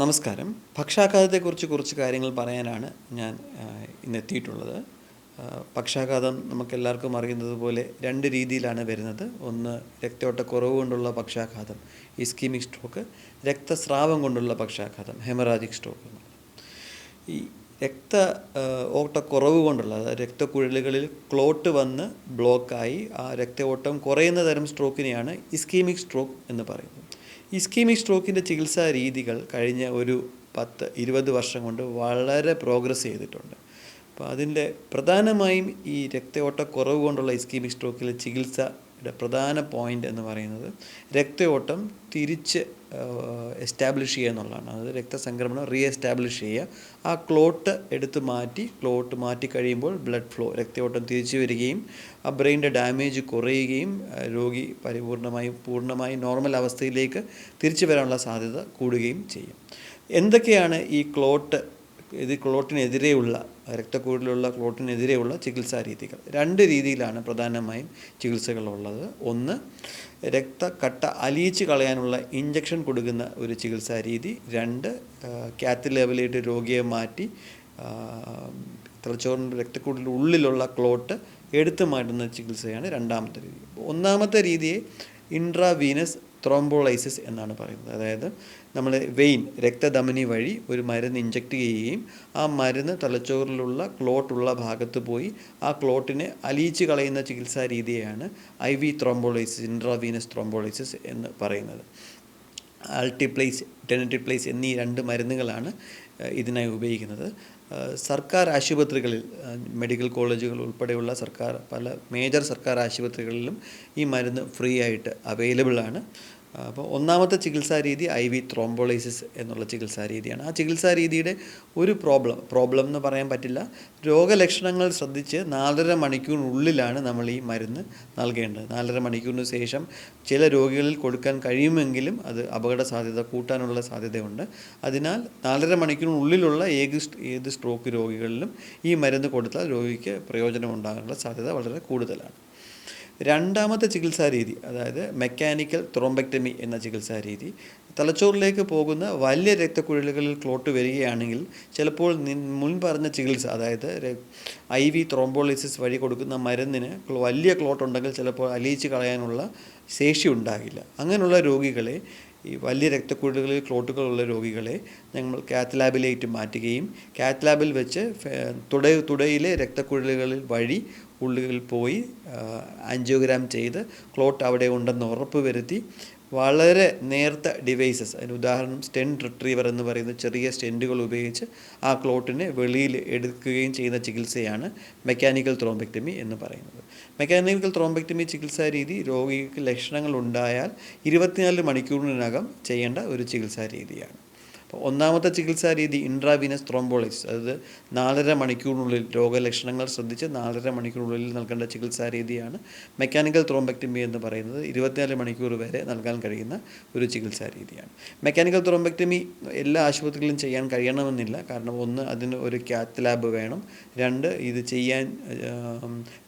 നമസ്കാരം. പക്ഷാഘാതത്തെക്കുറിച്ച് കുറച്ച് കാര്യങ്ങൾ പറയാനാണ് ഞാൻ ഇന്ന് എത്തിയിട്ടുള്ളത് പക്ഷാഘാതം നമുക്കെല്ലാവർക്കും അറിയുന്നത് പോലെ രണ്ട് രീതിയിലാണ് വരുന്നത്. ഒന്ന് രക്തയോട്ടക്കുറവ് കൊണ്ടുള്ള പക്ഷാഘാതം ഇസ്കീമിക് സ്ട്രോക്ക് രക്തസ്രാവം കൊണ്ടുള്ള പക്ഷാഘാതം ഹെമറാജിക് സ്ട്രോക്ക് ഈ രക്ത ഓട്ടക്കുറവ് കൊണ്ടുള്ള അതായത് രക്തക്കുഴലുകളിൽ ക്ലോട്ട് വന്ന് ബ്ലോക്കായി ആ രക്തയോട്ടം കുറയുന്ന തരം സ്ട്രോക്കിനെയാണ് ഇസ്കീമിക് സ്ട്രോക്ക് എന്ന് പറയുന്നത്. ഇസ്കീമിക് സ്ട്രോക്കിന്റെ ചികിത്സാ രീതികൾ കഴിഞ്ഞ ഒരു പത്ത് ഇരുപത് വർഷം കൊണ്ട് വളരെ പ്രോഗ്രസ് ചെയ്തിട്ടുണ്ട്. അപ്പോൾ അതിന്റെ പ്രധാനമായും ഈ രക്തയോട്ടക്കുറവ് കൊണ്ടുള്ള ഇസ്കീമിക് സ്ട്രോക്കിലെ ചികിത്സയുടെ പ്രധാന പോയിന്റ് എന്ന് പറയുന്നത് രക്തയോട്ടം തിരിച്ച് എസ്റ്റാബ്ലിഷ് ചെയ്യുക എന്നുള്ളതാണ്. അതായത് രക്തസംക്രമണം റീ എസ്റ്റാബ്ലിഷ് ചെയ്യുക. ആ ക്ലോട്ട് എടുത്ത് മാറ്റി ക്ലോട്ട് മാറ്റി കഴിയുമ്പോൾ ബ്ലഡ് ഫ്ലോ രക്തയോട്ടം തിരിച്ചു വരികയും ആ ബ്രെയിന്റെ ഡാമേജ് കുറയുകയും രോഗി പരിപൂർണമായും പൂർണമായും നോർമൽ അവസ്ഥയിലേക്ക് തിരിച്ചു വരാനുള്ള സാധ്യത കൂടുകയും ചെയ്യും. എന്തൊക്കെയാണ് ഈ ക്ലോട്ട് ഇത് ക്ലോട്ടിനെതിരെയുള്ള രക്തക്കൂടിലുള്ള ക്ലോട്ടിനെതിരെയുള്ള ചികിത്സാ രീതികൾ. രണ്ട് രീതിയിലാണ് പ്രധാനമായും ചികിത്സകളുള്ളത് ഒന്ന് രക്തക്കട്ട അലിയിച്ച് കളയാനുള്ള ഇഞ്ചക്ഷൻ കൊടുക്കുന്ന ഒരു ചികിത്സാ രീതി. രണ്ട് കാത്ത് ലെവലിട്ട് രോഗിയെ മാറ്റി തലച്ചോറിന്റെ രക്തക്കൂടിന്റെ ഉള്ളിലുള്ള ക്ലോട്ട് എടുത്തു മാറ്റുന്ന ചികിത്സയാണ് രണ്ടാമത്തെ രീതി. ഒന്നാമത്തെ രീതിയെ ഇൻട്രാവീനസ് ത്രോംബോളൈസിസ് എന്നാണ് പറയുന്നത്. അതായത് നമ്മൾ വെയിൻ രക്തധമനി വഴി ഒരു മരുന്ന് ഇഞ്ചക്ട് ചെയ്യുകയും ആ മരുന്ന് തലച്ചോറിലുള്ള ക്ലോട്ടുള്ള ഭാഗത്ത് പോയി ആ ക്ലോട്ടിനെ അലിയിച്ച് കളയുന്ന ചികിത്സാ രീതിയാണ് I V thrombolysis intravenous thrombolysis എന്ന് പറയുന്നത്. ആൾട്ടിപ്ലേസ് ടെനറ്റിപ്ലേസ് എന്നീ രണ്ട് മരുന്നുകളാണ് ഇതിനായി ഉപയോഗിക്കുന്നത്. സർക്കാർ ആശുപത്രികളിൽ മെഡിക്കൽ കോളേജുകൾ ഉൾപ്പെടെയുള്ള സർക്കാർ പല മേജർ സർക്കാർ ആശുപത്രികളിലും ഈ മരുന്ന് ഫ്രീ ആയിട്ട് അവൈലബിൾ ആണ് അപ്പോൾ ഒന്നാമത്തെ ചികിത്സാ രീതി ഐ വി ത്രോംബോളൈസിസ് എന്നുള്ള ചികിത്സാ രീതിയാണ്. ആ ചികിത്സാ രീതിയുടെ ഒരു പ്രോബ്ലം പ്രോബ്ലം എന്ന് പറയാൻ പറ്റില്ല. രോഗലക്ഷണങ്ങൾ ശ്രദ്ധിച്ച് നാലര മണിക്കൂറിനുള്ളിലാണ് നമ്മൾ ഈ മരുന്ന് നൽകേണ്ടത്. നാലര മണിക്കൂറിന് ശേഷം ചില രോഗികളിൽ കൊടുക്കാൻ കഴിയുമെങ്കിലും അത് അപകട സാധ്യത കൂട്ടാനുള്ള സാധ്യതയുണ്ട്. അതിനാൽ നാലര മണിക്കൂറിനുള്ളിലുള്ള ഏത് ഏത് സ്ട്രോക്ക് രോഗികളിലും ഈ മരുന്ന് കൊടുത്താൽ രോഗിക്ക് പ്രയോജനം ഉണ്ടാകാനുള്ള സാധ്യത വളരെ കൂടുതലാണ്. രണ്ടാമത്തെ ചികിത്സാ രീതി അതായത് മെക്കാനിക്കൽ ത്രോംബക്ടമി എന്ന ചികിത്സാ രീതി തലച്ചോറിലേക്ക് പോകുന്ന വലിയ രക്തക്കുഴലുകളിൽ ക്ലോട്ട് വരികയാണെങ്കിൽ ചിലപ്പോൾ മുൻ പറഞ്ഞ ചികിത്സ അതായത് ഐ വി ത്രോംബോളിസിസ് വഴി കൊടുക്കുന്ന മരുന്നിന് വലിയ ക്ലോട്ട് ഉണ്ടെങ്കിൽ ചിലപ്പോൾ അലിയിച്ച് കളയാനുള്ള ശേഷി ഉണ്ടാകില്ല. അങ്ങനെയുള്ള രോഗികളെ ഈ വലിയ രക്തക്കുഴലുകളിൽ ക്ലോട്ടുകളുള്ള രോഗികളെ ഞങ്ങൾ കാത്ത് മാറ്റുകയും കാത്ത് ലാബിൽ വെച്ച് തുടയിലെ രക്തക്കുഴലുകളിൽ വഴി ഉള്ളിൽ പോയി ആൻജിയോഗ്രാം ചെയ്ത് ക്ലോട്ട് അവിടെ ഉണ്ടെന്ന് ഉറപ്പ് വരുത്തി. വളരെ നേർത്ത ഡിവൈസസ് അതിന് ഉദാഹരണം സ്റ്റെന്റ് റിട്രീവർ എന്ന് പറയുന്ന ചെറിയ സ്റ്റെന്റുകൾ ഉപയോഗിച്ച് ആ ക്ലോട്ടിനെ വെളിയിൽ എടുക്കുകയും ചെയ്യുന്ന ചികിത്സയാണ് മെക്കാനിക്കൽ ത്രോംബെക്ടമി എന്ന് പറയുന്നത്. മെക്കാനിക്കൽ ത്രോംബെക്ടമി ചികിത്സാ രീതി രോഗിക്ക് ലക്ഷണങ്ങൾ ഉണ്ടായാൽ ഇരുപത്തിനാല് മണിക്കൂറിനകം ചെയ്യേണ്ട ഒരു ചികിത്സാ രീതിയാണ്. അപ്പോൾ ഒന്നാമത്തെ ചികിത്സാ രീതി ഇൻട്രാവീനസ് ത്രോംബോളിസ് അതായത് നാലര മണിക്കൂറിനുള്ളിൽ രോഗലക്ഷണങ്ങൾ ശ്രദ്ധിച്ച് നാലര മണിക്കൂറിനുള്ളിൽ നൽകേണ്ട ചികിത്സാ രീതിയാണ് മെക്കാനിക്കൽ ത്രോംബക്ടമി എന്ന് പറയുന്നത്. ഇരുപത്തിനാല് മണിക്കൂർ വരെ നൽകാൻ കഴിയുന്ന ഒരു ചികിത്സാ രീതിയാണ്. മെക്കാനിക്കൽ ത്രോംബക്ടമി എല്ലാ ആശുപത്രികളിലും ചെയ്യാൻ കഴിയണമെന്നില്ല. കാരണം ഒന്ന് അതിന് ഒരു കാത്ത് ലാബ് വേണം. രണ്ട് ഇത് ചെയ്യാൻ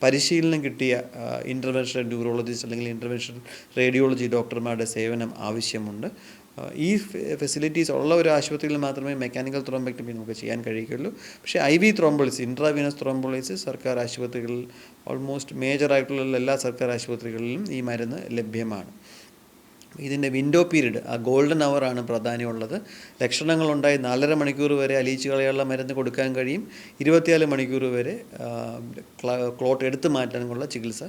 പരിശീലനം കിട്ടിയ ഇന്റർവെൻഷണൽ ന്യൂറോളജിസ്റ്റ് അല്ലെങ്കിൽ ഇന്റർവെൻഷണൽ റേഡിയോളജി ഡോക്ടർമാരുടെ സേവനം ആവശ്യമുണ്ട്. ഈ ഫെസിലിറ്റീസ് ഉള്ള ഒരു ആശുപത്രിയിൽ മാത്രമേ മെക്കാനിക്കൽ ത്രോംബക്ടമി നമുക്ക് ചെയ്യാൻ കഴിയുകയുള്ളൂ. പക്ഷേ I V thrombolysis intravenous thrombolysis സർക്കാർ ആശുപത്രികളിൽ ഓൾമോസ്റ്റ് മേജർ ആയിട്ടുള്ള എല്ലാ സർക്കാർ ആശുപത്രികളിലും ഈ മരുന്ന് ലഭ്യമാണ്. ഇതിന്റെ വിൻഡോ പീരീഡ് ആ ഗോൾഡൻ അവർ ആണ് പ്രാധാന്യമുള്ളത്. ലക്ഷണങ്ങളുണ്ടായി നാലര മണിക്കൂർ വരെ അലിയിച്ച് കളയുള്ള മരുന്ന് കൊടുക്കാൻ കഴിയും. ഇരുപത്തിനാല് മണിക്കൂർ വരെ ക്ലോട്ട് എടുത്തു മാറ്റാനുള്ള ചികിത്സ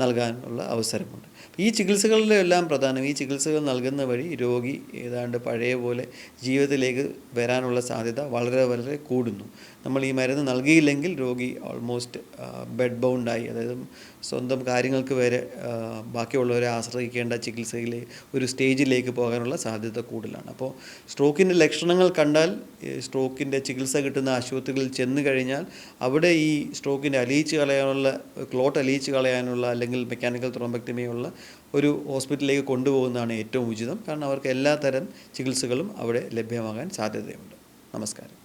നൽകാനുള്ള അവസരമുണ്ട്. ഈ ചികിത്സകളിലെ എല്ലാം പ്രധാനം ഈ ചികിത്സകൾ നൽകുന്ന വഴി രോഗി ഏതാണ്ട് പഴയ പോലെ ജീവിതത്തിലേക്ക് വരാനുള്ള സാധ്യത വളരെ വളരെ കൂടുന്നു. നമ്മൾ ഈ മരുന്ന് നൽകിയില്ലെങ്കിൽ രോഗി ഓൾമോസ്റ്റ് ബെഡ് ബൗണ്ടായി അതായത് സ്വന്തം കാര്യങ്ങൾക്ക് വരെ ബാക്കിയുള്ളവരെ ആശ്രയിക്കേണ്ട ചികിത്സയിലെ ഒരു സ്റ്റേജിലേക്ക് പോകാനുള്ള സാധ്യത കൂടുതലാണ്. അപ്പോൾ സ്ട്രോക്കിന്റെ ലക്ഷണങ്ങൾ കണ്ടാൽ സ്ട്രോക്കിന്റെ ചികിത്സ കിട്ടുന്ന ആശുപത്രികളിൽ ചെന്ന് കഴിഞ്ഞാൽ അവിടെ ഈ സ്ട്രോക്കിന്റെ അലിയിച്ച് കളയാനുള്ള ക്ലോട്ട് അലിയിച്ച് കളയാനുള്ള അല്ലെങ്കിൽ മെക്കാനിക്കൽ ത്രോംബക്ടമിയുള്ള ഒരു ഹോസ്പിറ്റലിലേക്ക് കൊണ്ടുപോകുന്നതാണ് ഏറ്റവും ഉചിതം. കാരണം അവർക്ക് എല്ലാ തരം ചികിത്സകളും അവിടെ ലഭ്യമാകാൻ സാധ്യതയുണ്ട്. നമസ്കാരം.